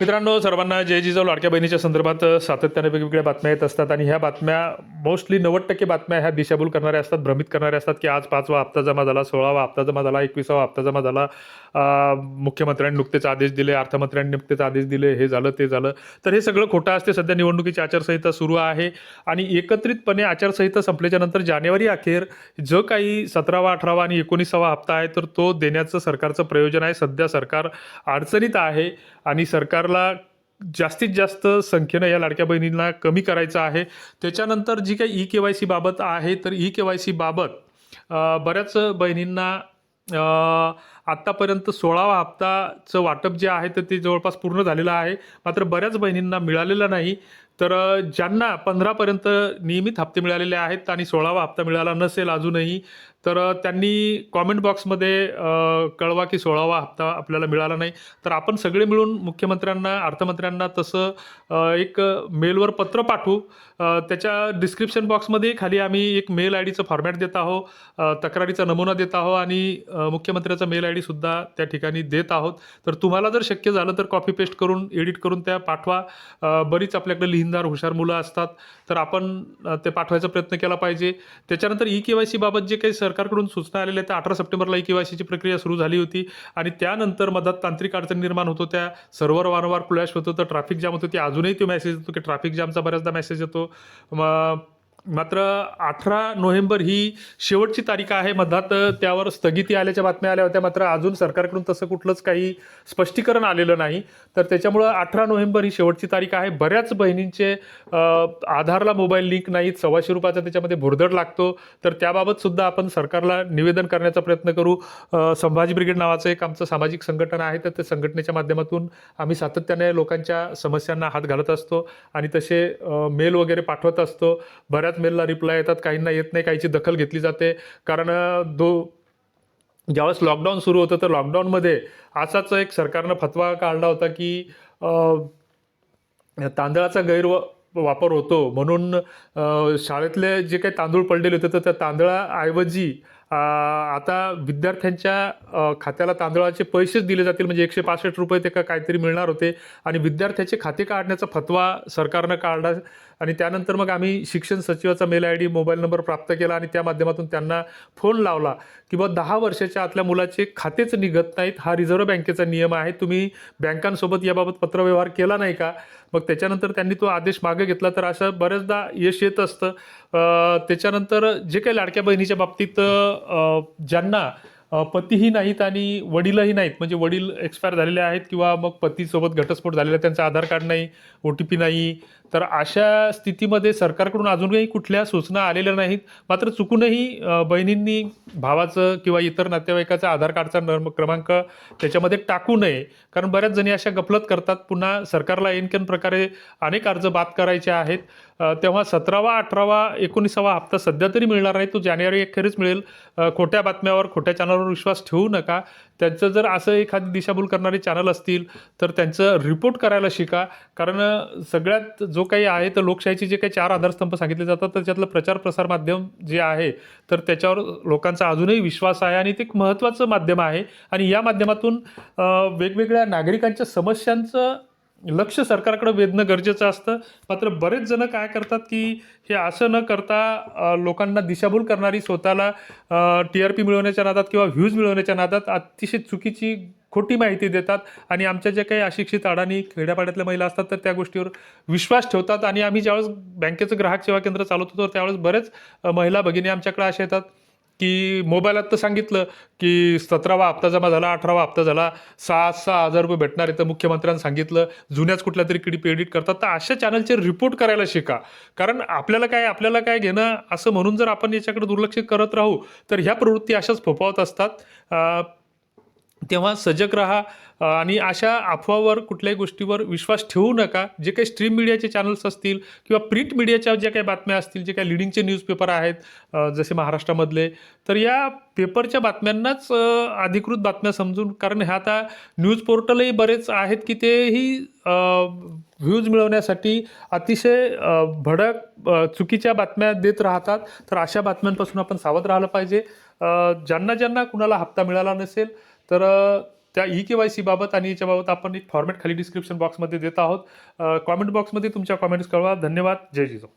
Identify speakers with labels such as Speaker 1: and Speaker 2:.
Speaker 1: मित्रांनो सर्वांना जय जिजाऊ लाडक्या बहिणीच्या संदर्भात सातत्याने वेगवेगळ्या बातम्या येत असतात आणि ह्या बातम्या मोस्टली नव्वद टक्के बातम्या ह्या दिशाभूल करणाऱ्या असतात भ्रमित करणाऱ्या असतात की आज पाचवा हप्ता जमा झाला सोळावा हप्ता जमा झाला एकविसावा हप्ता जमा झाला. मुख्यमंत्र्यांनी नुकतेच आदेश दिले अर्थमंत्र्यांनी नुकतेच आदेश दिले हे झालं ते झालं. तर हे सगळं खोटं असते सध्या निवडणुकीची आचारसंहिता सुरू आहे आणि एकत्रितपणे आचारसंहिता संपल्याच्या नंतर जानेवारी अखेर जो काही सतरावा अठरावा आणि एकोणीसावा हप्ता आहे तर तो देण्याचं सरकारचं प्रयोजन आहे. सध्या सरकार अडचणीत आहे आणि सरकार नंबरला जास्तीत जास्त संख्येनं या लाडक्या बहिणींना कमी करायचं आहे. त्याच्यानंतर जी काही ई के वाय सी बाबत आहे तर ई के वाय सी बाबत बऱ्याच बहिणींना आत्तापर्यंत सोळावा हप्ताचं वाटप जे आहे तर ते जवळपास पूर्ण झालेलं आहे. मात्र बऱ्याच बहिणींना मिळालेलं नाही. तर ज्यांना पंधरापर्यंत नियमित हप्ते मिळालेले आहेत आणि सोळावा हप्ता मिळाला नसेल अजूनही तर त्यांनी कॉमेंट बॉक्समध्ये कळवा की सोळावा हप्ता आपल्याला मिळाला नाही. तर आपण सगळे मिळून मुख्यमंत्र्यांना अर्थमंत्र्यांना तसं एक मेलवर पत्र पाठवू. त्याच्या डिस्क्रिप्शन बॉक्समध्ये खाली आम्ही एक मेल आय डीचं फॉर्मॅट देत आहोत. तक्रारीचा नमुना देत आहोत आणि मुख्यमंत्र्याचा मेल आय डीसुद्धा त्या ठिकाणी देत आहोत. तर तुम्हाला जर शक्य झालं तर कॉपी पेस्ट करून एडिट करून त्या पाठवा. बरीच आपल्याकडे लिहिणदार हुशार मुलं असतात तर आपण ते पाठवायचा प्रयत्न केला पाहिजे. त्याच्यानंतर ई के वाय सी बाबत जे काही सरकारकडून सूचना आलेल्या आहेत त्या अठरा सप्टेंबरला ई के वाय सीची प्रक्रिया सुरू झाली होती आणि त्यानंतर मधात तांत्रिक अडचणी निर्माण होत होत्या. सर्व्हर वारंवार क्लॅश होत होतं ट्रॅफिक जाम होत होती. अजूनही तो मेसेज येतो की ट्रॅफिक जामचा बऱ्याचदा मेसेज येतो. मग मात्र अठरा नोव्हेंबर ही शेवटची तारीख आहे. मधात त्यावर स्थगिती आल्याच्या बातम्या आल्या होत्या. मात्र अजून सरकारकडून तसं कुठलंच काही स्पष्टीकरण आलेलं नाही. तर त्याच्यामुळं अठरा नोव्हेंबर ही शेवटची तारीख आहे. बऱ्याच बहिणींचे आधारला मोबाईल लिंक नाहीत. सव्वाशे रुपयाचा त्याच्यामध्ये भुरदड लागतो. तर त्याबाबतसुद्धा आपण सरकारला निवेदन करण्याचा प्रयत्न करू. संभाजी ब्रिगेड नावाचं एक आमचं सामाजिक संघटन आहे. तर त्या संघटनेच्या माध्यमातून आम्ही सातत्याने लोकांच्या समस्यांना हात घालत असतो आणि तसे मेल वगैरे पाठवत असतो. बऱ्याच मेलला रिप्लाय येतात काहींना येत नाही काहीची दखल घेतली जाते. कारण दो ज्यावेळेस लॉकडाऊन सुरू होतं तर लॉकडाऊनमध्ये असाच एक सरकारनं फतवा काढला होता की तांदळाचा गैर वापर होतो. म्हणून शाळेतले जे काही तांदूळ पडलेले होते तर त्या तांदळाऐवजी आता विद्यार्थ्यांच्या खात्याला तांदळाचे पैसेच दिले जातील म्हणजे एकशे पासष्ट रुपये ते का काहीतरी मिळणार होते. आणि विद्यार्थ्याचे खाते काढण्याचा फतवा सरकारनं काढला. आणि त्यानंतर मग आम्ही शिक्षण सचिवाचा mail I D mobile number प्राप्त केला आणि त्या माध्यमातून त्यांना फोन लावला की बा दहा वर्षाच्या आतल्या मुलाचे खातेच निघत नाहीत. हा रिझर्व्ह बँकेचा नियम आहे. तुम्ही बँकांसोबत याबाबत पत्रव्यवहार केला नाही का? मग त्याच्यानंतर त्यांनी तो आदेश मागे घेतला. तर असं बऱ्याचदा यश येत असतं. त्याच्यानंतर जे काही लाडक्या बहिणीच्या बाबतीत ज्यांना पतीही नाहीत आणि वडीलही नाहीत. म्हणजे वडील एक्सपायर झालेले आहेत किंवा मग पतीसोबत घटस्फोट झालेला आहे त्यांचं आधार कार्ड नाही ओ टी पी नाही. तर अशा स्थितीमध्ये सरकारकडून अजूनही कुठल्या सूचना आलेल्या नाहीत. मात्र चुकूनही बहिणींनी भावाचं किंवा इतर नातेवाईकाचा आधार कार्डचा नर्म क्रमांक त्याच्यामध्ये टाकू नये. कारण बऱ्याच जणी अशा गफलत करतात. पुन्हा सरकारला एनकेन प्रकारे अनेक अर्ज बाद करायचे आहेत. तेव्हा सतरावा अठरावा एकोणीसावा हप्ता सध्या तरी मिळणार नाही. तो जानेवारी अखेरीच मिळेल. खोट्या बातम्यावर खोट्या चॅनलवर विश्वास ठेवू नका. त्यांचं जर असं एखादी दिशाभूल करणारे चॅनल असतील तर त्यांचं रिपोर्ट करायला शिका. कारण सगळ्यात जो काही आहे तर लोकशाहीचे जे काही चार आधारस्तंभ सांगितले जातात त्याच्यातलं प्रचार प्रसार माध्यम जे आहे तर त्याच्यावर लोकांचा अजूनही विश्वास आहे आणि ते एक महत्त्वाचं माध्यम आहे. आणि या माध्यमातून वेगवेगळ्या नागरिकांच्या समस्यांचं लक्ष सरकारकडे वेधणं गरजेचं असतं. मात्र बरेच जण काय करतात की हे असं न करता लोकांना दिशाभूल करणारी स्वतःला टी आर पी मिळवण्याच्या नादात किंवा व्ह्यूज मिळवण्याच्या नादात अतिशय चुकीची खोटी माहिती देतात. आणि आमच्या ज्या काही अशिक्षित अडाणी खेड्यापाड्यातल्या महिला असतात तर त्या गोष्टीवर विश्वास ठेवतात. आणि आम्ही ज्यावेळेस बँकेचं ग्राहक सेवा केंद्र चालवत होतो त्यावेळेस बरेच महिला भगिनी आमच्याकडे अशा येतात. की मोबाईलात तर सांगितलं की सतरावा हप्ता जमा झाला अठरावा हप्ता झाला सहा सहा हजार रुपये भेटणार आहे तर मुख्यमंत्र्यांनी सांगितलं जुन्याच कुठल्या तरी किडी एडिट करतात. तर अशा चॅनलचे रिपोर्ट करायला शिका. कारण आपल्याला काय आपल्याला काय घेणं असं म्हणून जर आपण याच्याकडे दुर्लक्ष करत राहू तर ह्या प्रवृत्ती अशाच फोफावत असतात. तेव्हा सजग राहा आणि अशा अफवावर कुठल्याही गोष्टीवर विश्वास ठेवू नका. जे काही स्ट्रीम मीडियाचे चॅनल्स असतील किंवा प्रिंट मीडियाच्या ज्या काही बातम्या असतील जे काही लिडिंगचे न्यूजपेपर आहेत जसे महाराष्ट्रामधले तर या पेपरच्या बातम्यांनाच अधिकृत बातम्या समजून कारण ह्या आता न्यूज पोर्टलही बरेच आहेत की तेही व्ह्यूज मिळवण्यासाठी अतिशय भडक चुकीच्या बातम्या देत राहतात. तर अशा बातम्यांपासून आपण सावध राहिलं पाहिजे. ज्यांना ज्यांना कुणाला हप्ता मिळाला नसेल तर त्या ई के वाय सीबाबत आणि याच्याबाबत आपण एक फॉर्मॅट खाली डिस्क्रिप्शन बॉक्समध्ये देत आहोत. कॉमेंट बॉक्समध्ये तुमच्या कॉमेंट्स कळवा. धन्यवाद. जय जिजाऊ.